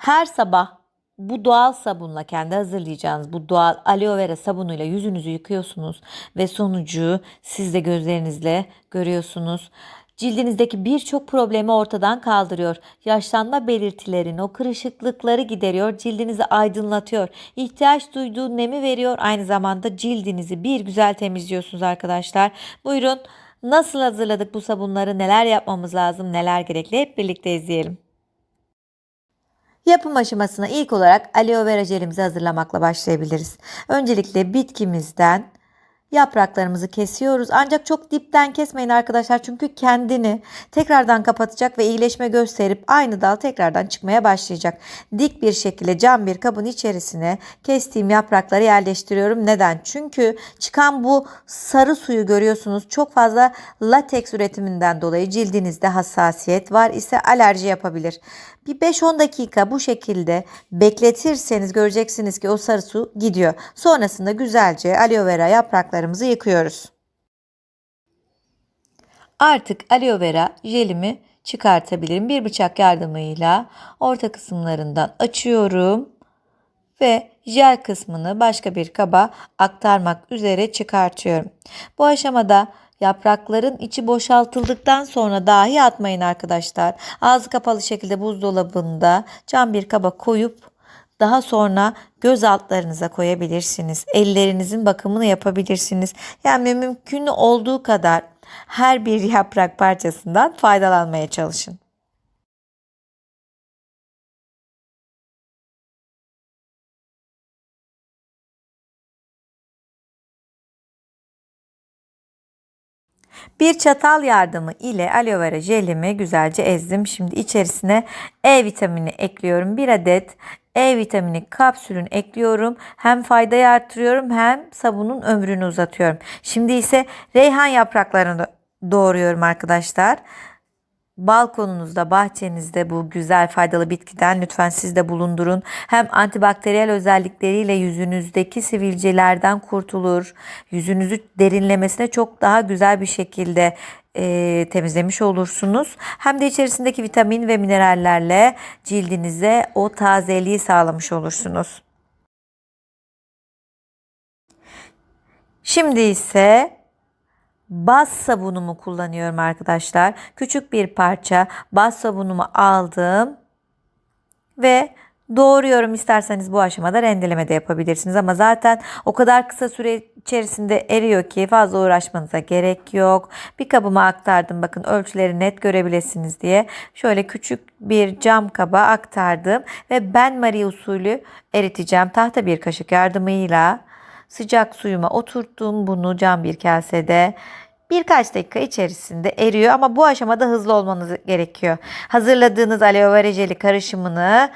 Her sabah bu doğal sabunla kendi hazırlayacağınız bu doğal aloe vera sabunuyla yüzünüzü yıkıyorsunuz ve sonucu siz de gözlerinizle görüyorsunuz. Cildinizdeki birçok problemi ortadan kaldırıyor. Yaşlanma belirtilerini, o kırışıklıkları gideriyor, cildinizi aydınlatıyor. İhtiyaç duyduğu nemi veriyor. Aynı zamanda cildinizi bir güzel temizliyorsunuz arkadaşlar. Buyurun nasıl hazırladık bu sabunları, neler yapmamız lazım, neler gerekli hep birlikte izleyelim. Yapım aşamasına ilk olarak aloe vera jelimizi hazırlamakla başlayabiliriz. Öncelikle bitkimizden yapraklarımızı kesiyoruz. Ancak çok dipten kesmeyin arkadaşlar çünkü kendini tekrardan kapatacak ve iyileşme gösterip aynı dal tekrardan çıkmaya başlayacak. Dik bir şekilde cam bir kabın içerisine kestiğim yaprakları yerleştiriyorum. Neden? Çünkü çıkan bu sarı suyu görüyorsunuz. Çok fazla lateks üretiminden dolayı cildinizde hassasiyet var ise alerji yapabilir. Bir 5-10 dakika bu şekilde bekletirseniz göreceksiniz ki o sarı su gidiyor. Sonrasında güzelce aloe vera yapraklarımızı yıkıyoruz. Artık aloe vera jelimi çıkartabilirim. Bir bıçak yardımıyla orta kısımlarından açıyorum ve jel kısmını başka bir kaba aktarmak üzere çıkartıyorum. Bu aşamada yaprakların içi boşaltıldıktan sonra dahi atmayın arkadaşlar. Ağzı kapalı şekilde buzdolabında cam bir kaba koyup daha sonra göz altlarınıza koyabilirsiniz. Ellerinizin bakımını yapabilirsiniz. Yani mümkün olduğu kadar her bir yaprak parçasından faydalanmaya çalışın. Bir çatal yardımı ile aloe vera jelimi güzelce ezdim. Şimdi içerisine E vitamini ekliyorum. Bir adet E vitamini kapsülünü ekliyorum. Hem faydayı artırıyorum hem sabunun ömrünü uzatıyorum. Şimdi ise reyhan yapraklarını doğruyorum arkadaşlar. Balkonunuzda, bahçenizde bu güzel faydalı bitkiden lütfen siz de bulundurun. Hem antibakteriyel özellikleriyle yüzünüzdeki sivilcelerden kurtulur. Yüzünüzü derinlemesine çok daha güzel bir şekilde e, temizlemiş olursunuz. Hem de içerisindeki vitamin ve minerallerle cildinize o tazeliği sağlamış olursunuz. Şimdi ise baz sabunumu kullanıyorum arkadaşlar. Küçük bir parça baz sabunumu aldım ve doğruyorum. İsterseniz bu aşamada rendeleme de yapabilirsiniz ama zaten o kadar kısa süre içerisinde eriyor ki fazla uğraşmanıza gerek yok. Bir kabıma aktardım. Bakın ölçüleri net görebilirsiniz diye. Şöyle küçük bir cam kaba aktardım ve ben Marie usulü eriteceğim. Tahta bir kaşık yardımıyla sıcak suyuma oturttum bunu cam bir kasede. Birkaç dakika içerisinde eriyor ama bu aşamada hızlı olmanız gerekiyor. Hazırladığınız aloe vera jeli karışımını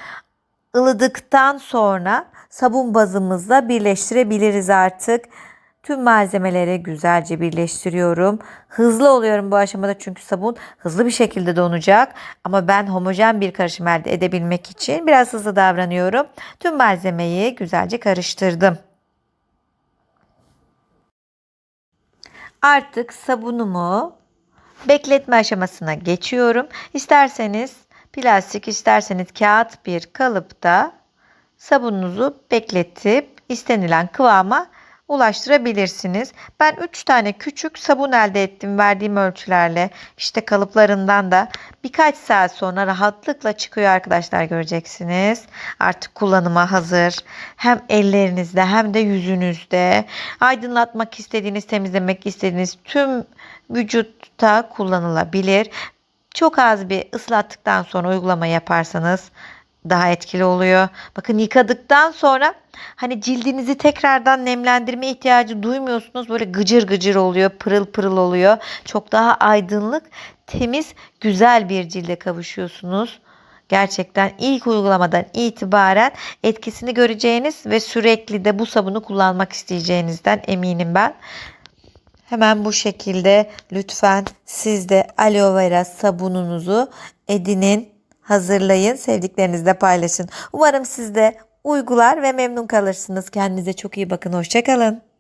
ılıdıktan sonra sabun bazımızla birleştirebiliriz artık. Tüm malzemeleri güzelce birleştiriyorum. Hızlı oluyorum bu aşamada çünkü sabun hızlı bir şekilde donacak. Ama ben homojen bir karışım elde edebilmek için biraz hızlı davranıyorum. Tüm malzemeyi güzelce karıştırdım. Artık sabunumu bekletme aşamasına geçiyorum. İsterseniz plastik, isterseniz kağıt bir kalıpta sabununuzu bekletip istenilen kıvama ulaştırabilirsiniz. Ben 3 tane küçük sabun elde ettim verdiğim ölçülerle. İşte kalıplarından da birkaç saat sonra rahatlıkla çıkıyor arkadaşlar göreceksiniz. Artık kullanıma hazır. Hem ellerinizde hem de yüzünüzde aydınlatmak istediğiniz, temizlemek istediğiniz tüm vücutta kullanılabilir. Çok az bir ıslattıktan sonra uygulama yaparsanız daha etkili oluyor. Bakın yıkadıktan sonra hani cildinizi tekrardan nemlendirme ihtiyacı duymuyorsunuz. Böyle gıcır gıcır oluyor, pırıl pırıl oluyor. Çok daha aydınlık, temiz, güzel bir cilde kavuşuyorsunuz. Gerçekten ilk uygulamadan itibaren etkisini göreceğiniz ve sürekli de bu sabunu kullanmak isteyeceğinizden eminim ben. Hemen bu şekilde lütfen siz de aloe vera sabununuzu edinin hazırlayın, sevdiklerinizle paylaşın. Umarım siz de uygular ve memnun kalırsınız. Kendinize çok iyi bakın. Hoşçakalın.